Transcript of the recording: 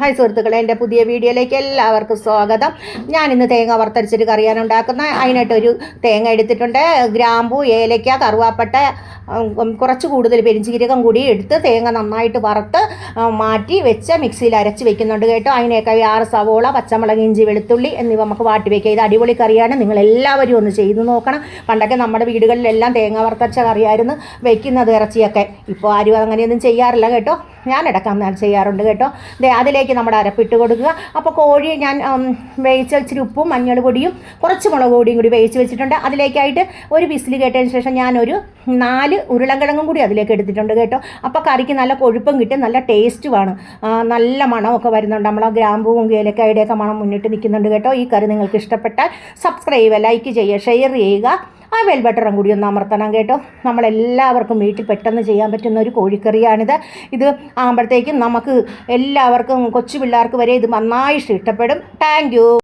Hi സുഹൃത്തുക്കളെ എന്റെ പുതിയ വീഡിയോയിലേക്ക് എല്ലാവർക്കും സ്വാഗതം. ഞാൻ ഇന്ന് തേങ്ങ വറുത്തരച്ചിട്ട് കറിയാണ് ഉണ്ടാക്കുന്ന അതിനായിട്ടൊരു തേങ്ങ എടുത്തിട്ടുണ്ട്. ഗ്രാമ്പു ഏലയ്ക്ക കറുവാപ്പട്ട കുറച്ച് കൂടുതൽ പെരിഞ്ചീരകം കൂടി എടുത്ത് തേങ്ങ നന്നായിട്ട് വറുത്ത് മാറ്റി വെച്ച് മിക്സിയിൽ അരച്ച് വെക്കുന്നുണ്ട് കേട്ടോ. അതിനേക്കാൾ ആറ് സവോള പച്ചമുളക് ഇഞ്ചി വെളുത്തുള്ളി എന്നിവ നമുക്ക് വാട്ടി വെക്കുക ഇത് അടിപൊളി കറിയാണ്. നിങ്ങൾ എല്ലാവരും ഒന്ന് ചെയ്തു നോക്കണം. പണ്ടൊക്കെ നമ്മുടെ വീടുകളിലെല്ലാം തേങ്ങ വറുത്തച്ച കറിയായിരുന്നു വെക്കുന്നത് ഇറച്ചിയൊക്കെ. ഇപ്പോൾ ആരും അങ്ങനെയൊന്നും ചെയ്യാറില്ല കേട്ടോ. ഞാൻ ഇടയ്ക്ക് ചെയ്യാറുണ്ട് കേട്ടോ. അതിലേക്ക് നമ്മുടെ അരപ്പിട്ട് കൊടുക്കുക. അപ്പോൾ കോഴി ഞാൻ വേവിച്ച് ഇച്ചിരി ഉപ്പും മഞ്ഞൾ പൊടിയും കുറച്ച് മുളക് പൊടിയും കൂടി വേവിച്ച് വെച്ചിട്ടുണ്ട്. അതിലേക്കായിട്ട് ഒരു വിസിൽ കേട്ടതിന് ശേഷം ഞാനൊരു നാല് ഉരുളക്കിഴങ്ങും കൂടി അതിലേക്ക് എടുത്തിട്ടുണ്ട് കേട്ടോ. അപ്പോൾ കറിക്ക് നല്ല കൊഴുപ്പും കിട്ടും. നല്ല ടേസ്റ്റുമാണ് നല്ല മണമൊക്കെ വരുന്നുണ്ട്. നമ്മളെ ഗ്രാമ്പൂവും ഏലക്കായുടെയൊക്കെ മണം മുന്നിട്ട് നിൽക്കുന്നുണ്ട് കേട്ടോ. ഈ കറി നിങ്ങൾക്ക് ഇഷ്ടപ്പെട്ടാൽ സബ്സ്ക്രൈബ് ലൈക്ക് ചെയ്യുക ഷെയർ ചെയ്യുക. ആ വെൽ ബട്ടറും കൂടി ഒന്ന് അമർത്തണം കേട്ടോ. നമ്മളെല്ലാവർക്കും വീട്ടിൽ പെട്ടെന്ന് ചെയ്യാൻ പറ്റുന്ന ഒരു കോഴിക്കറിയാണിത്. ഇത് ആകുമ്പോഴത്തേക്കും നമുക്ക് എല്ലാവർക്കും കൊച്ചു പിള്ളേർക്ക് വരെ ഇത് നന്നായിട്ട് ഇഷ്ടപ്പെടും. താങ്ക്